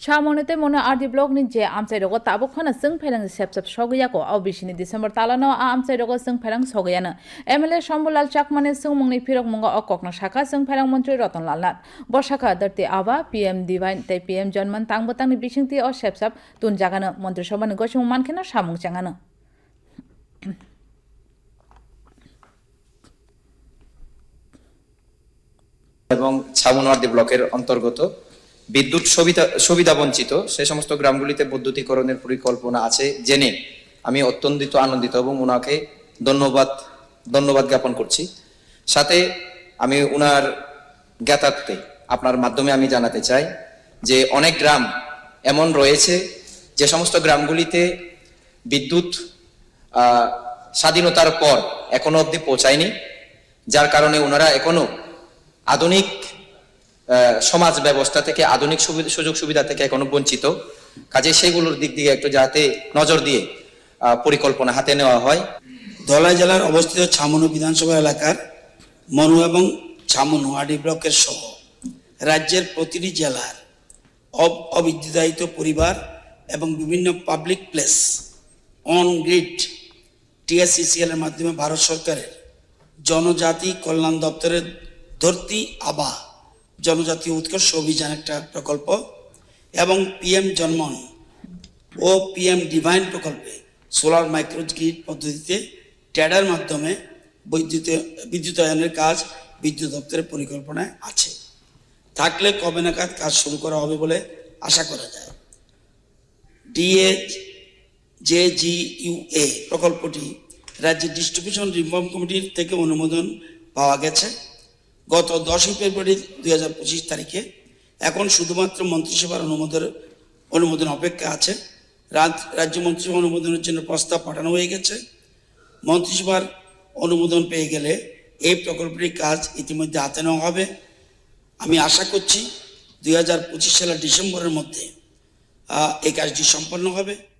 সামনেতে মনে RD block ni je amchai rogo tabuk khana sung phalang sep sep sogya ko au bisini december talano a amchai rogo sung phalang sogya na mla shambulal chakmane sung mungni phirok munga okokna shaka sung phalang মন্ত্রী রতন লাল নাথ বর্ষাখা দর্তি আবা PM divine তাই PM জন্মান তাংবতাংনি বিসিংতি ও সেপ সাপ তুন জাগানো মন্ত্রিসভানি গসিং মানখেনা সামুং চাঙানো এবং ছামুনওয়ার্দী ব্লকের অন্তর্গত বিদ্যুৎ সুবিধা সুবিধা বঞ্চিত, সে সমস্ত গ্রামগুলিতে বৈদ্যুতিকরণের পরিকল্পনা আছে জেনে আমি অত্যন্ত আনন্দিত এবং ওনাকে ধন্যবাদ ধন্যবাদ জ্ঞাপন করছি। সাথে আমি ওনার জ্ঞাতার্থে আপনার মাধ্যমে আমি জানাতে চাই যে অনেক গ্রাম এমন রয়েছে যে সমস্ত গ্রামগুলিতে বিদ্যুৎ স্বাধীনতার পর এখনও অবধি পৌঁছায়নি, যার কারণে ওনারা এখনও আধুনিক সমাজ ব্যবস্থা থেকে, আধুনিক সুযোগ সুবিধা থেকে এখনও বঞ্চিত। কাজে সেগুলোর দিক দিয়ে একটু যাতে নজর দিয়ে পরিকল্পনা হাতে নেওয়া হয়। ধলাই জেলার অবস্থিত ছামনু বিধানসভা এলাকার মনু এবং ছামনু আডি ব্লকের সহ রাজ্যের প্রতিটি জেলার অব- অবিদ্যুতায়িত পরিবার এবং বিভিন্ন public place on grid TSCCL এর মাধ্যমে ভারত সরকারের জনজাতি কল্যাণ দপ্তরের ধরতি আবা জনজাতি উৎকর্ষ অভিযান একটা প্রকল্প এবং পিএম জন্মন ও পিএম ডিভাইন প্রকল্পে সোলার মাইক্রোগ্রিড পদ্ধতিতে ট্যাডার মাধ্যমে বৈদ্যুত, বিদ্যুতায়নের কাজ বিদ্যুৎ দপ্তরের পরিকল্পনায় আছে। থাকলে কবে নাগাদ কাজ শুরু করা হবে বলে আশা করা যায়। ডিএ জে জি ইউএ প্রকল্পটি রাজ্যের ডিস্ট্রিবিউশন রিফর্ম কমিটির থেকে অনুমোদন পাওয়া গেছে। গত দশই ফেব্রুয়ারি দুই হাজার পঁচিশ তারিখে এখন শুধুমাত্র মন্ত্রিসভার অনুমোদন অনুমোদন অপেক্ষা আছে। রাজ- রাজ্য মন্ত্রিসভা অনুমোদনের জন্য প্রস্তাব পাঠানো হয়ে গেছে। মন্ত্রিসভার অনুমোদন পেয়ে গেলে এই প্রকল্পটির কাজ ইতিমধ্যে হাতে নেওয়া হবে। আমি আশা করছি দুই হাজার পঁচিশ সালের ডিসেম্বরের মধ্যে এই কাজটি সম্পন্ন হবে।